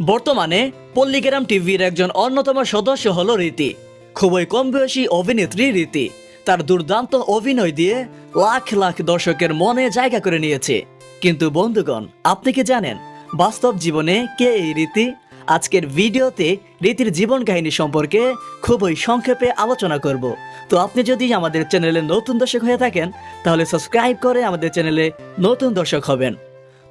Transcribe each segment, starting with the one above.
বর্তমানে পল্লীগ্রাম টিভির একজন অন্যতম সদস্য হল রীতি। খুবই কম বয়সী অভিনেত্রী রীতি। তার দুর্দান্ত অভিনয় দিয়ে লাখ লাখ দর্শকের মনে জায়গা করে নিয়েছে। কিন্তু বন্ধুগণ, আপনি কি জানেন, বাস্তব জীবনে কে এই রীতি? আজকের ভিডিওতে রীতির জীবন কাহিনী সম্পর্কে খুবই সংক্ষেপে আলোচনা করব। তো আপনি যদি আমাদের চ্যানেলে নতুন দর্শক হয়ে থাকেন, তাহলে সাবস্ক্রাইব করে আমাদের চ্যানেলে নতুন দর্শক হবেন।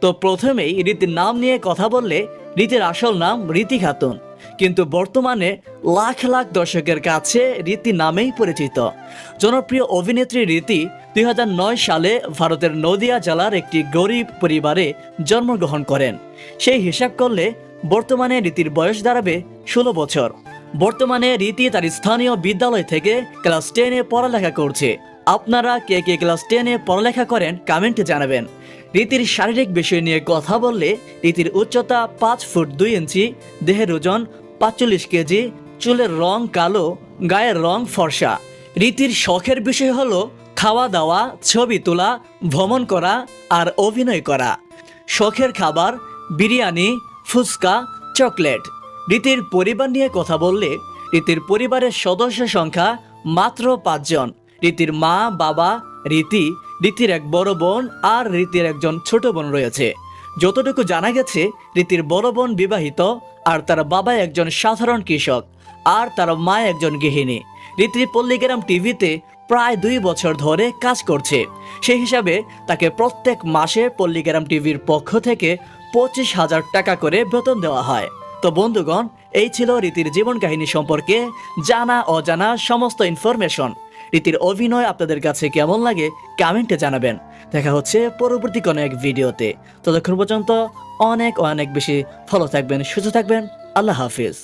তো প্রথমেই রীতির নাম নিয়ে কথা বললে রীতির আসল নাম রীতি খাতুন কিন্তু বর্তমানে লাখ লাখ দর্শকের কাছে রীতি নামেই পরিচিত। জনপ্রিয় অভিনেত্রী রীতি দুই হাজার নয় সালে ভারতের নদিয়া জেলার একটি গরিব পরিবারে জন্মগ্রহণ করেন। সেই হিসাব করলে বর্তমানে রীতির বয়স দাঁড়াবে ষোলো বছর। বর্তমানে রীতি তার স্থানীয় বিদ্যালয় থেকে ক্লাস টেনে পড়ালেখা করছে। আপনারা কে কে ক্লাস টেনে পড়ালেখা করেন কমেন্টে জানাবেন। রীতির শারীরিক বিষয় নিয়ে কথা বললে রীতির উচ্চতা পাঁচ ফুট দুই ইঞ্চি, দেহের ওজন পাঁচচল্লিশ কেজি, চুলের রং কালো, গায়ের রং ফর্সা। রীতির শখের বিষয় হলো খাওয়া দাওয়া, ছবি তোলা, ভ্রমণ করা আর অভিনয় করা। শখের খাবার, বিরিয়ানি, ফুচকা, চকলেট। রীতির পরিবার নিয়ে কথা বললে রীতির পরিবারের সদস্য সংখ্যা মাত্র পাঁচজন। রীতির মা, বাবা, রীতি, রীতির এক বড় বোন আর রীতির একজন ছোট বোন রয়েছে। যতটুকু জানা গেছে, রীতির বড় বোন বিবাহিত আর তার বাবা একজন সাধারণ কৃষক আর তার মা একজন গৃহিণী। রীতি পল্লীগ্রাম টিভিতে প্রায় দুই বছর ধরে কাজ করছে। সেই হিসাবে তাকে প্রত্যেক মাসে পল্লীগ্রাম টিভির পক্ষ থেকে পঁচিশ হাজার টাকা করে বেতন দেওয়া হয়। তো বন্ধুগণ, এই ছিল রীতির জীবন কাহিনী সম্পর্কে জানা, অজানা সমস্ত ইনফরমেশন রীতির অভিনয় আপনাদের কাছে কেমন লাগে কমেন্টে জানাবেন। দেখা হচ্ছে পরবর্তী কোনো এক ভিডিওতে ততক্ষণ পর্যন্ত অনেক অনেক বেশি ফলো থাকবেন, সুস্থ থাকবেন। আল্লাহ হাফিজ।